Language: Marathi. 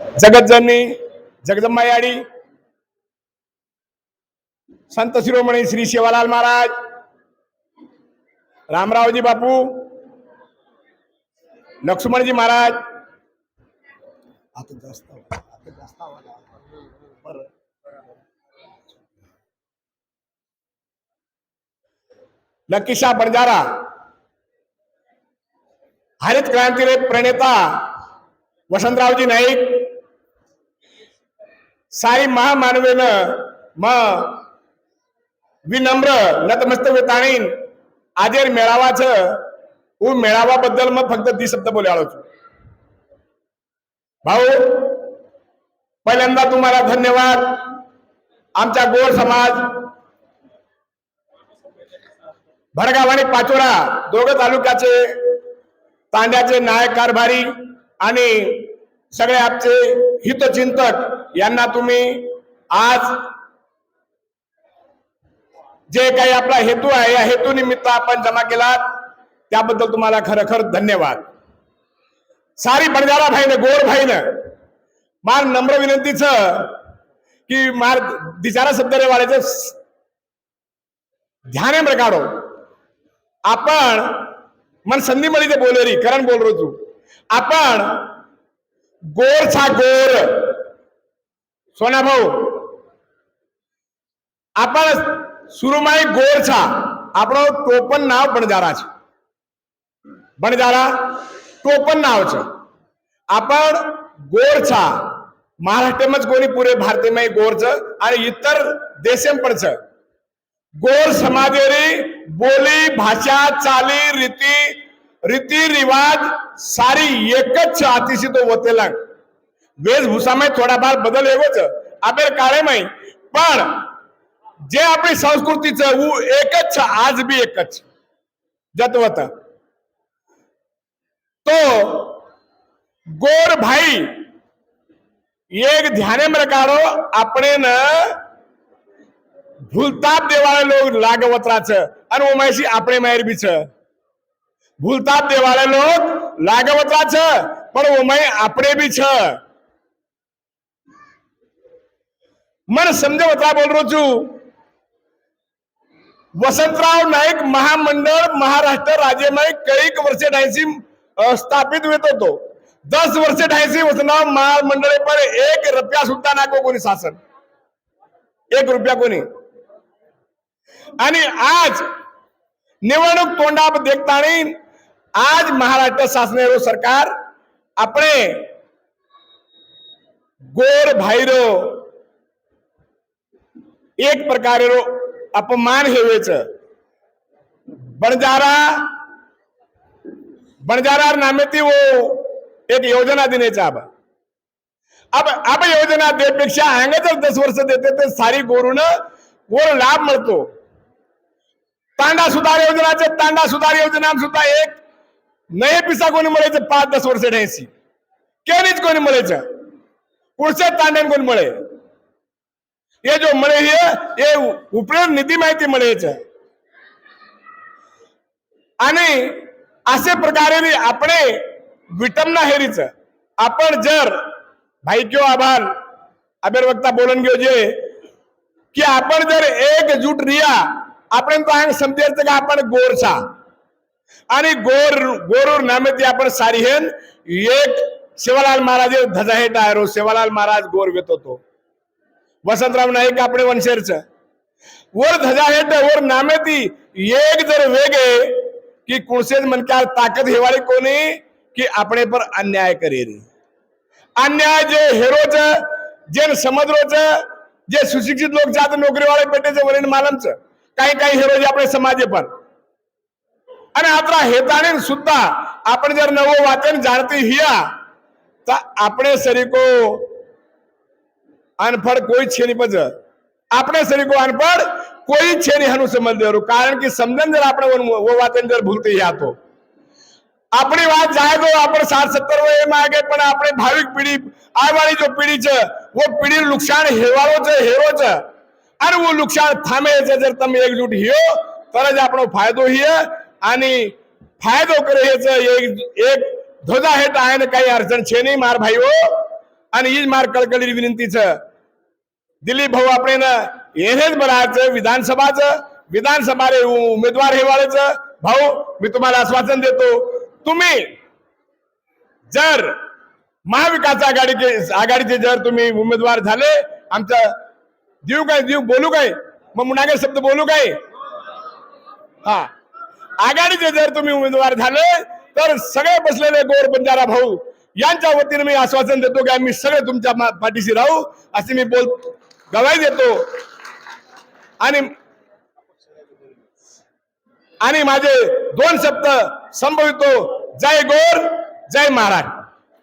जगतजननी जगदंबा याडी संत शिरोमणी श्री शिवालाल महाराज रामरावजी बापू लक्ष्मणजी महाराज. आता जास्त आता जास्त लकीशा बंजारा हरित क्रांतीरे प्रणेता वसंतरावजी नाईक साई महामानवेनं म विनम्र नतमस्तक वेताणीन आजेर मेळावाच मेळावा मेळावाबद्दल मग फक्त दी शब्द बोलायला भाऊ पहिल्यांदा तुम्हाला धन्यवाद. आमच्या गोर समाज भडगाव आणि पाचोरा दोघं तालुक्याचे तांड्याचे नायक कारभारी आणि सगळे आपचे हितचिंतक यांना तुम्ही आज जे काही आपला हेतू आहे या हेतू निमित्त आपण जमा केलात त्याबद्दल तुम्हाला खरोखर धन्यवाद. सारी बंजारा भाईनं गोर भाईनं मार नम्र विनंतीच की मार दिसारा शब्द रे ध्याने प्रकारो आपण मन संधी मध्ये ते करण बोल रो तू. आपण गोर छा गोर. सोना भाऊ આપણે શુરુમાં ગોરછા આપણો ટોપન નામ બણજારા છે બણજારા ટોપન નામ છે आपण ગોરછા મહારાષ્ટ્રમાં જ કોની પૂરે ભારતમાં ગોર છે અને ઇતર દેશેમ પણ છે ગોર સમાજેરી બોલી ભાષા ચાલી રીતિ રીતિ રિવાજ સારી એક જ છે આતિશી તો વતેલા વેશભૂષામાં થોડા ભાર બદલ એવો છે, આપેલ કાળેમાં પણ જે આપણી સંસ્કૃતિ છે હું એક જ છે, આજ બી એક જ છે. જતવત. તો ગોર ભાઈ એક ધ્યાને રખાડો આપણે ભૂલતાપ દેવાળા લોક લાગવતરા છે, અને ઓમાયસી આપણે માયર બી છે. ભૂલતાપ દેવાળા લોક લાગવતરા છે, પણ ઓમાય આપણે બી છે. मन समजवता बोल रोजू. वसंतराव नाईक महामंडळ महाराष्ट्र राज्यमय कैक वर्षे ढायसी स्थापित होत होतो. दस वर्षे ढायसी वसंतराव महामंडळे पर एक रुपया सुद्धा नाको कोणी शासन. एक रुपया कोणी. आणि आज निवडणूक तोंडा देखतानी आज महाराष्ट्र शासनेरो सरकार आपले गोर भाईरो एक प्रकारे अपमान हेवेच बणजारा बणजारा नामे ती वो एक योजना देण्याचा अब अब अब योजना देपेक्षा हँगतच दस वर्ष देते ते सारी गोरून गोर लाभ मिळतो. तांडा सुधार योजनाचे तांडा सुधार योजना सुद्धा एक नये पिसा कोणी मिळायचं पाच दस वर्ष ढ्यायची केलीच कोणी मिळायचं. पुढचं तांड्यान कोणी मिळेल ये जो मळे है ये उपयोग निधी माहिती मळेच. आणि असे प्रकारे आपणे विटमना हेरीच आपण जर भाई किंवा आभान अभिरवक्ता बोलून घेऊ जे की आपण जर एकजूट रिया आपण तो आहे समजेल का आपण गोरसा. आणि गोर गोरूर नामे ती आपण सारी हेन एक शिवालाल महाराज धजा हेटा सेवालाल महाराज गोर घेत होतो. वसंतराव नाईक आपण वनशेरच. वर धजा हेट वर नामेती एक जर वेगे की कुणसेज मनकार ताकद हेवाळी कोणी की आपणे पर अन्याय करेरी अन्याय जे हेरोच जे समद्रोच जे सुशिक्षित लोक जात नोकरीवाळे पेटेचे वरील मालमच काही काही हेरो जे आपले समाजे पण. आणि आता हेताने सुद्धा आपण जर नवं वाचन जाणती हिया तर आपणे सरीको અનફળ કોઈ છે નહીં પજ આપણે સરીકો અનફળ કોઈ છે નહીં હનું સમજ દેવું કારણ કે સમજણ જર આપણે वो वाचन जर भूलते હિયા તો આપણી વાત જાય તો આપણે સાત સત્તર એમાં આગે પણ આપણે ભાવિક પેઢી આવવાળી જો પેઢી છે वो પેઢી નુકસાન હેવાળો છે હેરો છે અને वो નુકસાન થામે છે જર તમે એકજૂટ હિયો तर જ આપણો ફાયદો હિય आणि फायदो करे ह्याच एक एक ध्वजा हेट आहे ना काही अडचण छे नाही आणि हीच मार कळकळी विनंतीचं. दिलीप भाऊ आपण हेच बनायचं विधानसभाचं विधानसभाले उमेदवार हे वाढायचं भाऊ मी तुम्हाला आश्वासन देतो तुम्ही जर महाविकास आघाडीचे आघाडीचे जर तुम्ही उमेदवार झाले आमच्या जीव काय जीव बोलू काय? मग मुनागे शब्द बोलू काय? हा. आघाडीचे जर तुम्ही उमेदवार झाले तर सगळे बसलेले गोर बंजारा भाऊ यांच्या वतीने मी आश्वासन देतो की आम्ही सगळे तुमच्या पाठीशी राहू असे मी बोल गवाही देतो. आणि आणि माझे दोन शब्द संभवितो. जय गोर जय महाराज